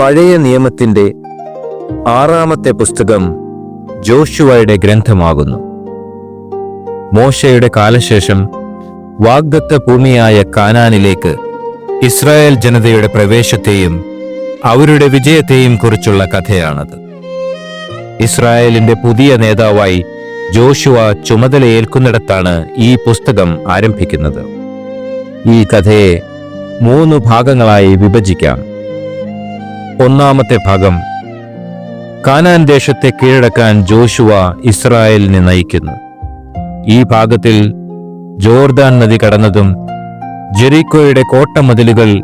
പഴയ നിയമത്തിന്റെ ആറാമത്തെ പുസ്തകം ജോഷുവയുടെ ഗ്രന്ഥമാകുന്നു. മോശയുടെ കാലശേഷം വാഗ്ദത്ത ഭൂമിയായ കാനാനിലേക്ക് ഇസ്രായേൽ ജനതയുടെ പ്രവേശത്തെയും അവരുടെ വിജയത്തെയും കുറിച്ചുള്ള കഥയാണത്. ഇസ്രായേലിന്റെ പുതിയ നേതാവായി ജോഷുവ ചുമതലയേൽക്കുന്നിടത്താണ് ഈ പുസ്തകം ആരംഭിക്കുന്നത്. ഈ കഥയെ മൂന്ന് ഭാഗങ്ങളായി വിഭജിക്കാം. ഒന്നാമത്തെ ഭാഗം. കാനാൻ ദേശത്തെ കീഴടക്കാൻ ജോഷുവ ഇസ്രായേലിനെ നയിക്കുന്നു. ഈ ഭാഗത്തിൽ ജോർദാൻ നദി കടന്നതും ജെറീക്കോയുടെ കോട്ടമതിലുകൾ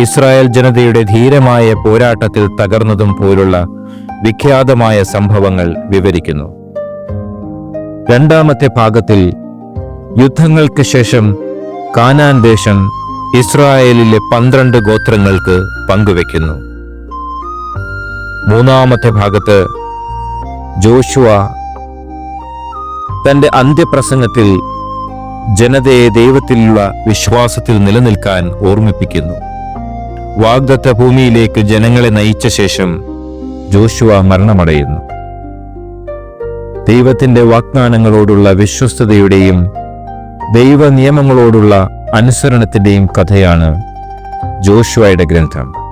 ഇസ്രായേൽ ജനതയുടെ ധീരമായ പോരാട്ടത്തിൽ തകർന്നതും പോലുള്ള വിഖ്യാതമായ സംഭവങ്ങൾ വിവരിക്കുന്നു. രണ്ടാമത്തെ ഭാഗത്തിൽ യുദ്ധങ്ങൾക്ക് ശേഷം കാനാൻ ദേശം ഇസ്രായേലിലെ പന്ത്രണ്ട് ഗോത്രങ്ങൾക്ക് പങ്കുവെക്കുന്നു. മൂന്നാമത്തെ ഭാഗത്ത് ജോഷുവ തന്റെ അന്ത്യപ്രസംഗത്തിൽ ജനതയെ ദൈവത്തിലുള്ള വിശ്വാസത്തിൽ നിലനിൽക്കാൻ ഓർമ്മിപ്പിക്കുന്നു. വാഗ്ദത്ത ഭൂമിയിലേക്ക് ജനങ്ങളെ നയിച്ച ശേഷം ജോഷുവ മരണമടയുന്നു. ദൈവത്തിന്റെ വാഗ്ദാനങ്ങളോടുള്ള വിശ്വസ്തതയുടെയും ദൈവ നിയമങ്ങളോടുള്ള അനുസരണത്തിന്റെയും കഥയാണ് ജോഷുവയുടെ ഗ്രന്ഥം.